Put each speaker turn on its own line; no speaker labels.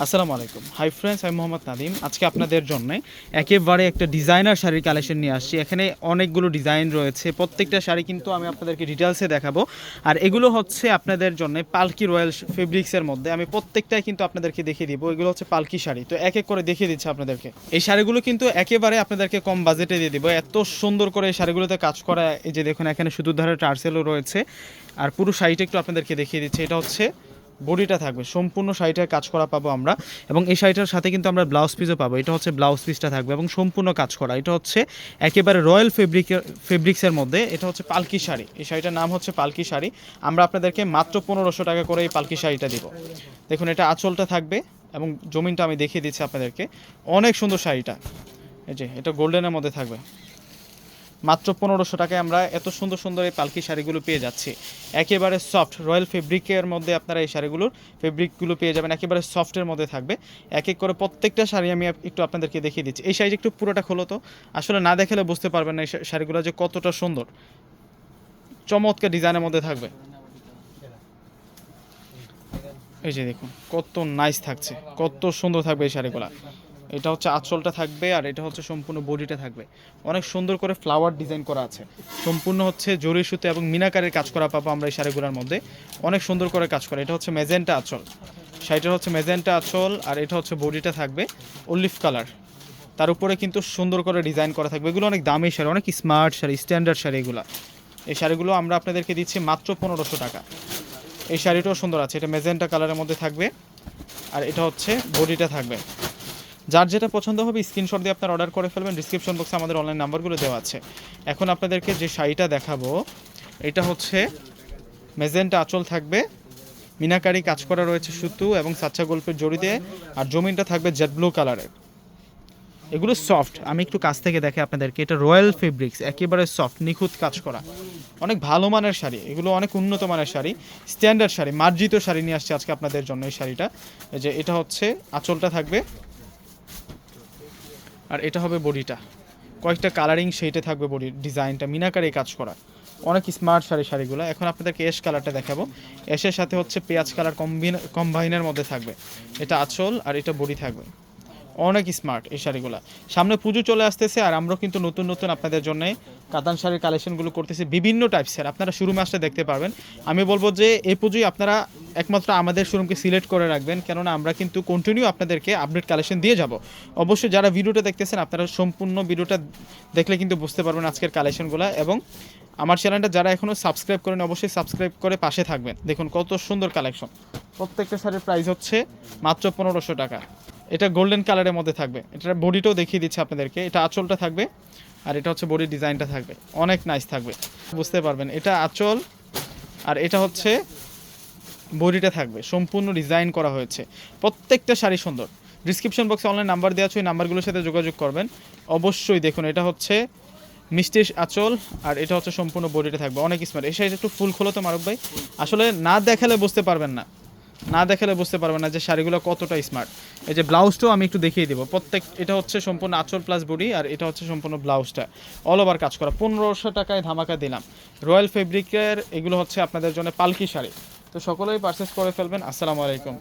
আসসালামু আলাইকুম। Hi friends আমি মোহাম্মদ নাদিম আজকে আপনাদের জন্য একেবারে একটা ডিজাইনার শাড়ির কালেকশন নিয়ে আসছি। এখানে অনেকগুলো ডিজাইন রয়েছে। প্রত্যেকটা শাড়ি কিন্তু আমি আপনাদেরকে ডিটেলসে দেখাবো। আর এগুলো হচ্ছে আপনাদের জন্য পালকি রয়্যাল ফেব্রিক্সের মধ্যে। আমি প্রত্যেকটাই কিন্তু আপনাদেরকে দেখিয়ে দিব। এগুলো হচ্ছে পালকি শাড়ি। তো এক এক করে দেখিয়ে দিচ্ছি আপনাদেরকে। এই শাড়িগুলো কিন্তু একেবারে আপনাদেরকে কম বাজেটে দিয়ে দিব। এত সুন্দর করে এই শাড়িগুলোতে কাজ করা, এই যে দেখুন, এখানে শুধু ধারে টার্সেলও রয়েছে। আর পুরো শাড়িটা একটু আপনাদেরকে দেখিয়ে দিচ্ছি। এটা হচ্ছে বডিটা থাকবে। সম্পূর্ণ শাড়িটার কাজ করা পাবো আমরা এবং এই শাড়িটার সাথে কিন্তু আমরা ব্লাউজ পিসও পাবো। এটা হচ্ছে ব্লাউজ পিসটা থাকবে এবং সম্পূর্ণ কাজ করা। এটা হচ্ছে একেবারে রয়্যাল ফেব্রিকের ফেব্রিক্সের মধ্যে। এটা হচ্ছে পালকি শাড়ি। এই শাড়িটার নাম হচ্ছে পালকি শাড়ি। আমরা আপনাদেরকে মাত্র পনেরোশো টাকা করে এই পালকি শাড়িটা দিব। দেখুন, এটা আঁচলটা থাকবে এবং জমিনটা আমি দেখিয়ে দিচ্ছি আপনাদেরকে। অনেক সুন্দর শাড়িটা। এই যে, এটা গোল্ডেনের মধ্যে থাকবে। মাত্র পনেরোশো টাকায় আমরা এত সুন্দর সুন্দর এই পালকি শাড়িগুলো পেয়ে যাচ্ছি। একেবারে সফট রয়্যাল ফেব্রিকের মধ্যে আপনারা এই শাড়িগুলোর ফেব্রিকগুলো পেয়ে যাবেন, একেবারে সফটের মধ্যে থাকবে। এক এক করে প্রত্যেকটা শাড়ি আমি একটু আপনাদেরকে দেখিয়ে দিচ্ছি। এই শাড়িটা একটু পুরোটা খোলো তো। আসলে না দেখালে বুঝতে পারবেন না এই শাড়িগুলো যে কতটা সুন্দর। চমৎকার ডিজাইনের মধ্যে থাকবে। এই যে দেখুন, কত নাইস থাকছে, কত সুন্দর থাকবে এই শাড়িগুলো। এটা হচ্ছে আঁচলটা থাকবে আর এটা হচ্ছে সম্পূর্ণ বডিটা থাকবে। অনেক সুন্দর করে ফ্লাওয়ার ডিজাইন করা আছে। সম্পূর্ণ হচ্ছে জরি সুতো এবং মিনাকারের কাজ করা পাবো আমরা এই শাড়িগুলোর মধ্যে। অনেক সুন্দর করে কাজ করা। এটা হচ্ছে মেজেন্টা আঁচল। শাড়িটা হচ্ছে মেজেন্টা আঁচল আর এটা হচ্ছে বডিটা থাকবে অলিভ কালার তার উপরে কিন্তু সুন্দর করে ডিজাইন করা থাকবে। এগুলো অনেক দামি শাড়ি, অনেক স্মার্ট শাড়ি স্ট্যান্ডার্ড শাড়ি এগুলো। এই শাড়িগুলো আমরা আপনাদেরকে দিচ্ছি মাত্র পনেরোশো টাকা। এই শাড়িটাও সুন্দর আছে। এটা মেজেন্টা কালারের মধ্যে থাকবে আর এটা হচ্ছে বডিটা থাকবে। যার যেটা পছন্দ হবে স্ক্রিনশট দিয়ে আপনার অর্ডার করে ফেলবেন। ডিসক্রিপশন বক্সে আমাদের অনলাইন নাম্বারগুলো দেওয়া আছে। এখন আপনাদেরকে যে শাড়িটা দেখাবো, এটা হচ্ছে মেজেন্টা আঁচল থাকবে, মিনাকারি কাজ করা রয়েছে সুতু এবং সাচ্চা গল্পের জড়িতে, আর জমিনটা থাকবে জেড ব্লু কালারের এগুলো সফট আমি একটু কাছ থেকে দেখে আপনাদেরকে, এটা রয়্যাল ফেব্রিক্স একেবারে সফট নিখুঁত কাজ করা। অনেক ভালো মানের শাড়ি, এগুলো অনেক উন্নত মানের শাড়ি স্ট্যান্ডার্ড শাড়ি, মার্জিত শাড়ি নিয়ে আসছে আজকে আপনাদের জন্য এই শাড়িটা। যে এটা হচ্ছে, আঁচলটা থাকবে। আর এটা হবে বডিটা। কয়েকটা কালারিং সেইটে থাকবে বডির ডিজাইনটা মিনাকারে কাজ করা। অনেক স্মার্ট শাড়ি শাড়িগুলো। এখন আপনাদেরকে এস কালারটা দেখাবো। এসের সাথে হচ্ছে পেঁয়াজ কালার কম্বিন কম্বাইনের মধ্যে থাকবে। এটা আঁচল আর এটা বডি থাকবে। অনেক স্মার্ট এই শাড়িগুলো। সামনে পুজো চলে আসতেছে আর আমরাও কিন্তু নতুন নতুন আপনাদের জন্য কাতান শাড়ির কালেকশনগুলো করতেছি। বিভিন্ন টাইপসের আপনারা শুরু আসলে দেখতে পারবেন। আমি বলব যে, এই পুজোই আপনারা একমাত্র আমাদের শোরুমকে সিলেক্ট করে রাখবেন, কেননা আমরা কিন্তু কন্টিনিউ আপনাদেরকে আপডেট কালেকশন দিয়ে যাব। অবশ্যই যারা ভিডিওটা দেখতেছেন, আপনারা সম্পূর্ণ ভিডিওটা দেখলে কিন্তু বুঝতে পারবেন আজকের কালেকশনগুলো এবং আমার চ্যানেলটা যারা এখনও সাবস্ক্রাইব করেন অবশ্যই সাবস্ক্রাইব করে পাশে থাকবেন। দেখুন কত সুন্দর কালেকশন প্রত্যেকটা শাড়ির প্রাইস হচ্ছে মাত্র পনেরোশো টাকা। এটা গোল্ডেন কালারের মধ্যে থাকবে। এটার বডিটাও দেখিয়ে দিচ্ছে আপনাদেরকে। এটা আঁচলটা থাকবে আর এটা হচ্ছে বডির ডিজাইনটা থাকবে। অনেক নাইস থাকবে। বুঝতে পারবেন, এটা আঁচল আর এটা হচ্ছে বডিটা থাকবে, সম্পূর্ণ ডিজাইন করা হয়েছে। প্রত্যেকটা শাড়ি সুন্দর। ডিসক্রিপশন বক্সে অনলাইন নাম্বার দেওয়া আছে, ওই নাম্বারগুলোর সাথে যোগাযোগ করবেন। অবশ্যই দেখুন, এটা হচ্ছে মিষ্টির আঁচল আর এটা হচ্ছে সম্পূর্ণ বডিটা থাকবে। অনেক স্মার্ট এই শাড়িটা একটু ফুল খোলো তো মারুফ ভাই। আসলে না দেখালে বুঝতে পারবেন না। না দেখালে বুঝতে পারবেন না যে শাড়িগুলো কতটা স্মার্ট এই যে ব্লাউজটাও আমি একটু দেখিয়ে দিব। প্রত্যেক, এটা হচ্ছে সম্পূর্ণ আঁচল প্লাস বডি আর এটা হচ্ছে সম্পূর্ণ ব্লাউজটা। অল ওভার কাজ করা। পনেরোশো টাকায় ধামাকা দিলাম। রয়্যাল ফেব্রিকের এগুলো হচ্ছে আপনাদের জন্য পালকি শাড়ি। তো সকলেই পারচেস করে ফেলবেন। আসসালামু আলাইকুম।